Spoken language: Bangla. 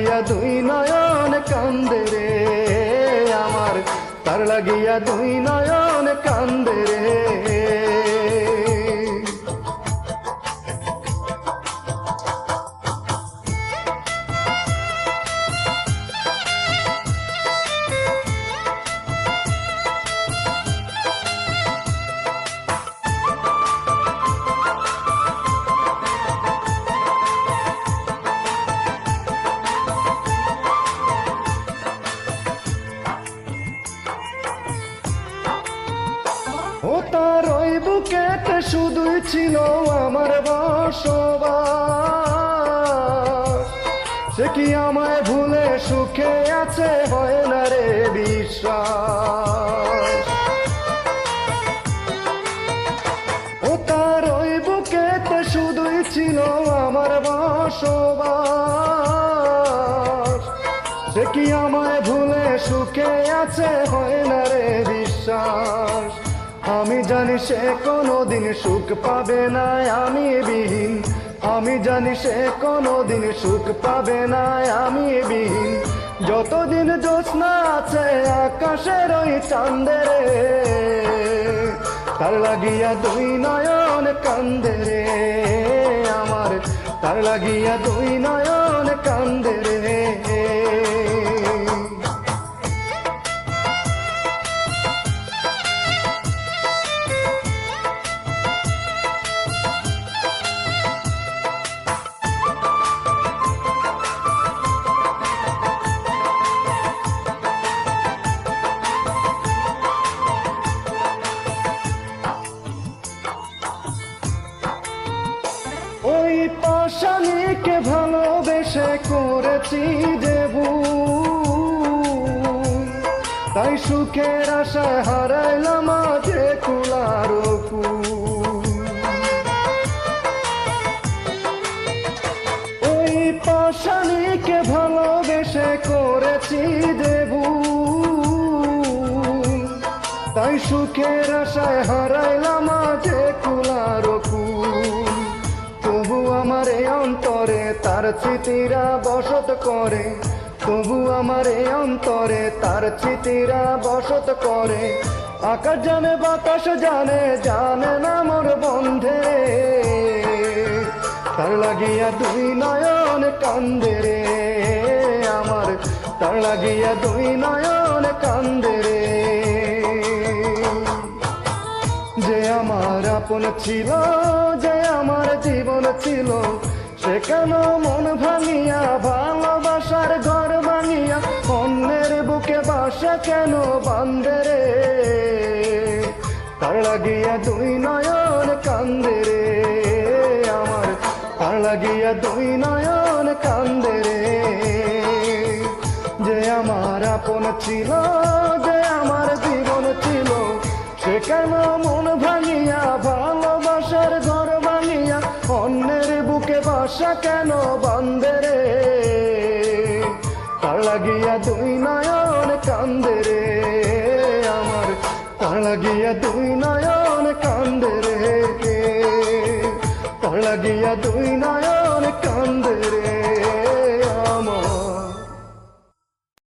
লাগিয়া দুই নয়ন কান্দে রে আমার। তার লাগিয়া দুই নয়ন কান্দে রে। ও তার ওই বুকেতে শুধুই ছিল আমার বসবাস। সে কি আমায় ভুলে সুখে আছে? হয় না রে বিশ্বাস। ও তার ওই বুকেতে শুধুই ছিল আমার বসবাস। সে কি আমায় ভুলে সুখে আছে? হয় না রে বিশ্বাস। আমি জানি সে কোনোদিন সুখ পাবে না, আমি বিহীন। আমি জানি সে কোনোদিন সুখ পাবে না, আমি বিহীন। যতদিন জ্যোৎস্না আছে আকাশের ওই চাঁদের তার লাগিয়া দুই নয়ন কান্দে রে আমার তার লাগিয়া দুই নয়ন কান্দে রে করেছি দেবু। তাই সুখের আশায় হারাইলাম আজে কুলার ওই পাশানিকে ভালোবেসে করেছি দেবু। তাই সুখের আশায় হারাইলাম আজে কুলার আমার অন্তরে, তার স্মৃতিরা বসত করে। তবু আমার অন্তরে, তার স্মৃতিরা বসত করে। আকাশ জানে, বাতাস জানে জানে না মোর বন্ধে তার লাগিয়া দুই নয়ন কান্দে রে আমার। তার লাগিয়া দুই নয়ন কান্দে রে। যে আমার আপন ছিল, যে আমার জীবন ছিল সে কেন মন ভাঙিয়া, ভালোবাসার ঘর ভাঙিয়া, অন্যের বুকে বাসা কেন বান্ধে রে? তার লাগিয়া দুই নয়ন কান্দে রে আমার, তার লাগিয়া দুই নয়ন কান্দে রে। যে আমার আপন ছিল, যে আমার জীবন ছিল, সে কেন কেন বন্ধে রে? তার দুই নয়ন কান্দে রে আমার। তার দুই নয়ন কান্দে রে তার দুই নয়ন